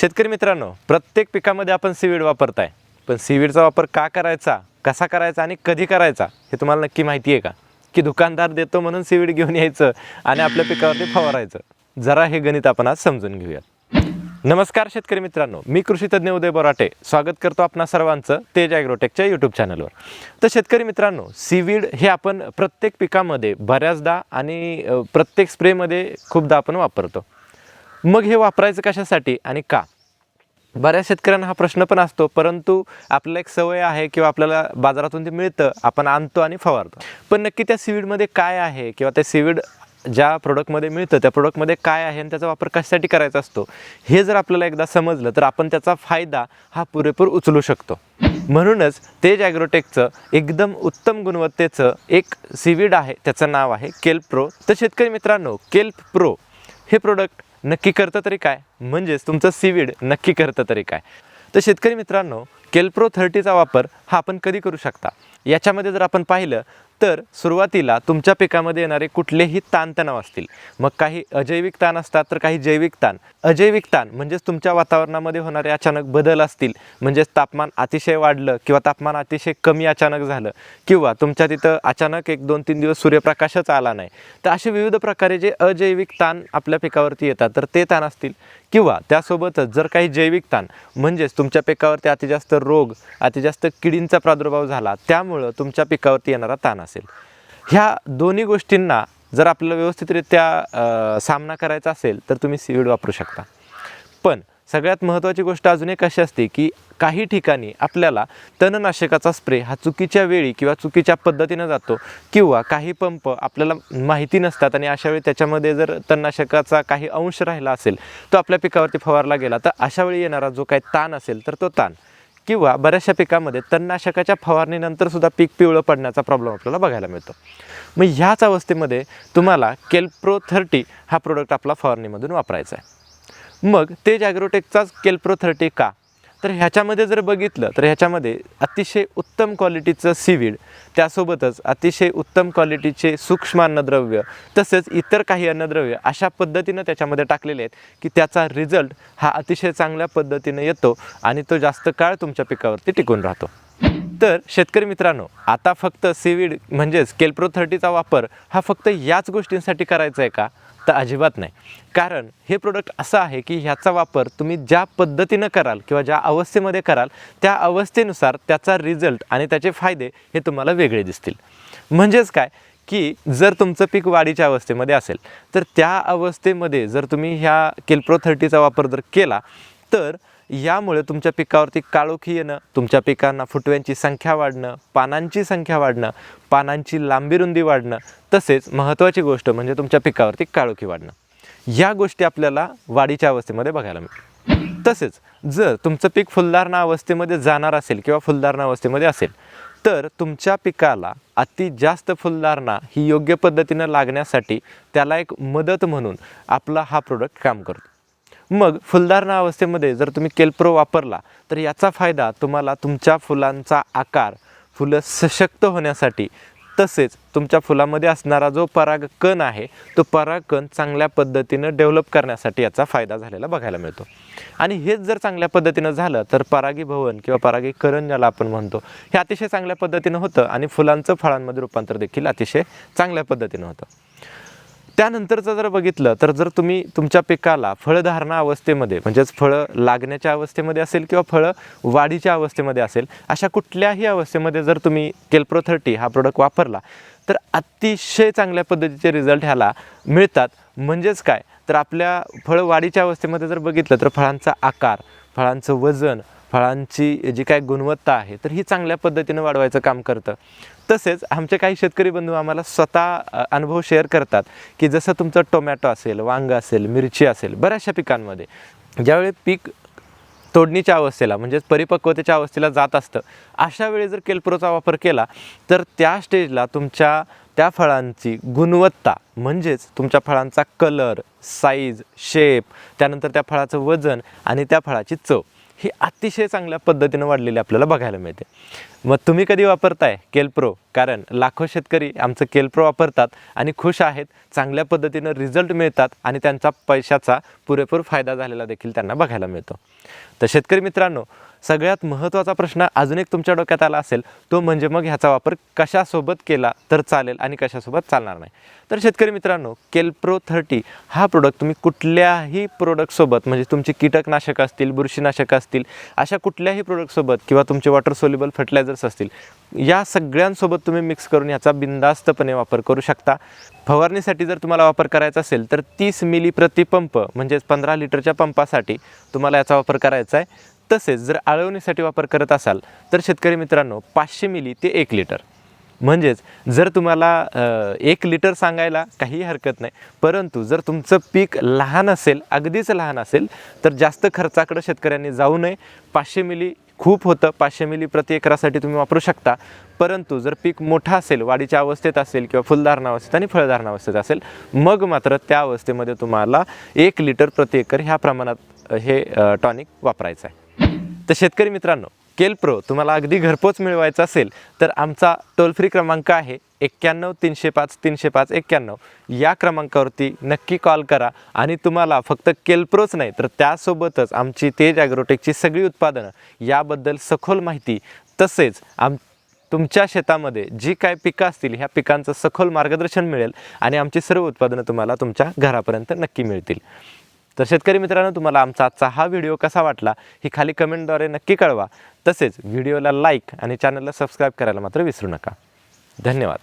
शेतकरी मित्रांनो प्रत्येक पिकामध्ये आपण सीवीड वापरताय. पण सीवीडचा वापर का करायचा कसा करायचा आणि कधी करायचा हे तुम्हाला नक्की माहिती आहे का? की दुकानदार देतो म्हणून सीवीड घेऊन यायचं आणि आपल्या पिकावरती फवारायचं. जरा हे गणित आपण आज समजून घेऊयात. नमस्कार शेतकरी मित्रांनो मी कृषी तज्ज्ञ उदय बोराटे. स्वागत करतो आपणा सर्वांचं तेज ॲग्रोटेकच्या यूट्यूब चॅनलवर तर शेतकरी मित्रांनो सीवीड हे आपण प्रत्येक पिकामध्ये बऱ्याचदा आणि प्रत्येक स्प्रेमध्ये खूपदा आपण वापरतो. मग हे वापरायचं कशासाठी आणि का? बऱ्याच शेतकऱ्यांना हा प्रश्न पण असतो परंतु आपल्याला एक सवय आहे किंवा आपल्याला बाजारातून ते मिळतं आपण आणतो आणि फवारतो. पण नक्की त्या सीवीडमध्ये काय आहे किंवा त्या सीवीड ज्या प्रोडक्टमध्ये मिळतं त्या प्रोडक्टमध्ये काय आहे आणि त्याचा वापर कशासाठी करायचा असतो हे जर आपल्याला एकदा समजलं तर आपण त्याचा फायदा हा पुरेपूर उचलू शकतो. म्हणूनच तेज ॲग्रोटेकचं एकदम उत्तम गुणवत्तेचं एक सीवीड आहे त्याचं नाव आहे केल्प प्रो तर शेतकरी मित्रांनो केल्प प्रो हे प्रोडक्ट नक्की करतं तरी काय? म्हणजेच तुमचं सीविड नक्की करतं तरी काय? तर शेतकरी मित्रांनो केल्प्रो थर्टीचा वापर हा आपण कधी करू शकता? याच्यामध्ये जर आपण पाहिलं तर सुरुवातीला तुमच्या पिकामध्ये येणारे कुठलेही ताणतणाव असतील. मग काही अजैविक ताण असतात तर काही जैविक ताण. अजैविक ताण म्हणजेच तुमच्या वातावरणामध्ये होणारे अचानक बदल असतील. म्हणजेच तापमान अतिशय वाढलं किंवा तापमान अतिशय कमी अचानक झालं किंवा तुमच्या तिथं अचानक एक दोन तीन दिवस सूर्यप्रकाशच आला नाही. तर असे विविध प्रकारे जे अजैविक ताण आपल्या पिकावरती येतात तर ते ताण असतील. किंवा त्यासोबतच जर काही जैविक ताण म्हणजेच तुमच्या पिकावरती अति जास्त रोग अति जास्त किडींचा प्रादुर्भाव झाला त्यामुळं तुमच्या पिकावरती येणारा ताण असेल. ह्या दोन्ही गोष्टींना जर आपल्याला व्यवस्थितरित्या सामना करायचा असेल तर तुम्ही सीवीड वापरू शकता. पण सगळ्यात महत्त्वाची गोष्ट अजून एक अशी असते की काही ठिकाणी आपल्याला तणनाशकाचा स्प्रे हा चुकीच्या वेळी किंवा चुकीच्या पद्धतीनं जातो किंवा काही पंप आपल्याला माहिती नसतात आणि अशा वेळी त्याच्यामध्ये जर तणनाशकाचा काही अंश राहिला असेल तो आपल्या पिकावरती फवारला गेला तर अशा वेळी येणारा जो काही ताण असेल तर तो ताण. किंवा बऱ्याचशा पिकामध्ये तणनाशकाच्या फवारणीनंतर सुद्धा पीक पिवळं पडण्याचा प्रॉब्लेम आपल्याला बघायला मिळतो. मग ह्याच अवस्थेमध्ये तुम्हाला केल्प्रो थर्टी हा प्रोडक्ट आपला फवारणीमधून वापरायचा आहे. मग तेज ॲग्रोटेकचाच केल्प्रो थर्टी का? तर ह्याच्यामध्ये जर बघितलं तर ह्याच्यामध्ये अतिशय उत्तम क्वालिटीचं सीवीड त्यासोबतच अतिशय उत्तम क्वालिटीचे सूक्ष्म अन्नद्रव्य तसेच इतर काही अन्नद्रव्य अशा पद्धतीनं त्याच्यामध्ये टाकलेले आहेत की त्याचा रिझल्ट हा अतिशय चांगल्या पद्धतीनं येतो आणि तो जास्त काळ तुमच्या पिकावरती टिकून राहतो. तर शेतकरी मित्रांनो आता फक्त सीवीड म्हणजेच केल्प्रो थर्टीचा वापर हा फक्त याच गोष्टींसाठी करायचा आहे का? तर अजिबात नाही. कारण हे प्रोडक्ट असं आहे की ह्याचा वापर तुम्ही ज्या पद्धतीनं कराल किंवा ज्या अवस्थेमध्ये कराल त्या अवस्थेनुसार त्याचा रिझल्ट आणि त्याचे फायदे हे तुम्हाला वेगळे दिसतील. म्हणजेच काय? की जर तुमचं पीक वाढीच्या अवस्थेमध्ये असेल तर त्या अवस्थेमध्ये जर तुम्ही ह्या केल्प्रो थर्टीचा वापर जर केला तर यामुळे तुमच्या पिकावरती काळोखी येणं तुमच्या पिकांना फुटव्यांची संख्या वाढणं पानांची संख्या वाढणं पानांची लांबी रुंदी वाढणं तसेच महत्त्वाची गोष्ट म्हणजे तुमच्या पिकावरती काळोखी वाढणं. या गोष्टी आपल्याला वाढीच्या अवस्थेमध्ये बघायला मिळतात तसेच जर तुमचं पीक फुलधारणा अवस्थेमध्ये जाणार असेल किंवा फुलधारणा अवस्थेमध्ये असेल तर तुमच्या पिकाला अति जास्त फुलधारणा ही योग्य पद्धतीनं लागण्यासाठी त्याला एक मदत म्हणून आपला हा प्रोडक्ट काम करतो. मग फुलधारणा अवस्थेमध्ये जर तुम्ही केलप्रो वापरला तर याचा फायदा तुम्हाला तुमच्या फुलांचा आकार फुलं सशक्त होण्यासाठी तसेच तुमच्या फुलामध्ये असणारा जो परागकण आहे तो परागकण चांगल्या पद्धतीनं डेव्हलप करण्यासाठी याचा फायदा झालेला बघायला मिळतो. आणि हेच जर चांगल्या पद्धतीनं झालं तर परागीभवन किंवा परागीकरण ज्याला आपण म्हणतो हे अतिशय चांगल्या पद्धतीनं होतं आणि फुलांचं फळांमध्ये रूपांतर देखील अतिशय चांगल्या पद्धतीनं होतं. त्यानंतरचं जर बघितलं तर जर तुम्ही तुमच्या पिकाला फळधारणा अवस्थेमध्ये म्हणजेच फळं लागण्याच्या अवस्थेमध्ये असेल किंवा फळं वाढीच्या अवस्थेमध्ये असेल अशा कुठल्याही अवस्थेमध्ये जर तुम्ही केल्प्रो थर्टी हा प्रोडक्ट वापरला तर अतिशय चांगल्या पद्धतीचे रिझल्ट ह्याला मिळतात. म्हणजेच काय? तर आपल्या फळं वाढीच्या अवस्थेमध्ये जर बघितलं तर फळांचा आकार फळांचं वजन फळांची जी काय गुणवत्ता आहे तर ही चांगल्या पद्धतीनं वाढवायचं काम करतं. तसेच आमचे काही शेतकरी बंधू आम्हाला स्वतः अनुभव शेअर करतात की जसं तुमचं टोमॅटो असेल वांग असेल मिरची असेल बऱ्याचशा पिकांमध्ये ज्यावेळी पीक तोडणीच्या अवस्थेला म्हणजेच परिपक्वतेच्या अवस्थेला जात असतं अशा वेळी जर केलप्रोचा वापर केला तर त्या स्टेजला तुमच्या त्या फळांची गुणवत्ता म्हणजेच तुमच्या फळांचा कलर साईज शेप त्यानंतर त्या फळाचं वजन आणि त्या फळाची चव ही अतिशय चांगल्या पद्धतीनं वाढलेली आपल्याला बघायला मिळते. मग तुम्ही कधी वापरताय केलप्रो कारण लाखो शेतकरी आमचं केलप्रो वापरतात आणि खुश आहेत चांगल्या पद्धतीनं रिझल्ट मिळतात आणि त्यांचा पैशाचा पुरेपूर फायदा झालेला देखील त्यांना बघायला मिळतो. तर शेतकरी मित्रांनो सगळ्यात महत्त्वाचा प्रश्न अजून एक तुमच्या डोक्यात आला असेल तो म्हणजे मग ह्याचा वापर कशासोबत केला तर चालेल आणि कशासोबत चालणार नाही. तर शेतकरी मित्रांनो केलप्रो थर्टी हा प्रोडक्ट तुम्ही कुठल्याही प्रोडक्टसोबत म्हणजे तुमची कीटकनाशक असतील बुरशीनाशक असतील अशा कुठल्याही प्रोडक्टसोबत किंवा तुमचे वॉटर सोल्युबल फर्टिलायझर्स असतील या सगळ्यांसोबत तुम्ही मिक्स करून याचा बिंदास्तपणे वापर करू शकता. फवारणीसाठी जर तुम्हाला वापर करायचा असेल तर तीस मिली प्रतिपंप म्हणजेच पंधरा लिटरच्या पंपासाठी तुम्हाला याचा वापर करायचा आहे. तसेच जर आळवणीसाठी वापर करत असाल तर शेतकरी मित्रांनो पाचशे मिली ते एक लिटर. म्हणजेच जर तुम्हाला एक लिटर सांगायला काही हरकत नाही परंतु जर तुमचं पीक लहान असेल अगदीच लहान असेल तर जास्त खर्चाकडं शेतकऱ्यांनी जाऊ नये. पाचशे मिली खूप होतं पाचशे मिली प्रति एकरासाठी तुम्ही वापरू शकता. परंतु जर पीक मोठं असेल वाढीच्या अवस्थेत असेल किंवा फुलधारणा अवस्थेत आणि फळधारणा अवस्थेत असेल मग मात्र त्या अवस्थेमध्ये तुम्हाला एक लिटर प्रति एकर ह्या प्रमाणात हे टॉनिक वापरायचं आहे. तर शेतकरी मित्रांनो केलप्रो तुम्हाला अगदी घरपोच मिळवायचं असेल तर आमचा टोल फ्री क्रमांक आहे एक्क्याण्णव तीनशे पाच तीनशे पाच एक्क्याण्णव. या क्रमांकावरती नक्की कॉल करा आणि तुम्हाला फक्त केलप्रोच नाही तर त्यासोबतच आमची तेज ॲग्रोटेकची सगळी उत्पादनं याबद्दल सखोल माहिती तसेच आम तुमच्या शेतामध्ये जी काय पिकं असतील ह्या पिकांचं सखोल मार्गदर्शन मिळेल आणि आमची सर्व उत्पादनं तुम्हाला तुमच्या घरापर्यंत नक्की मिळतील. तर शेतकरी मित्रांनो तुम्हाला आमचा आजचा हा व्हिडिओ कसा वाटला ही खाली कमेंटद्वारे नक्की कळवा. तसेच व्हिडिओला लाईक आणि चॅनलला सबस्क्राईब करायला मात्र विसरू नका. धन्यवाद.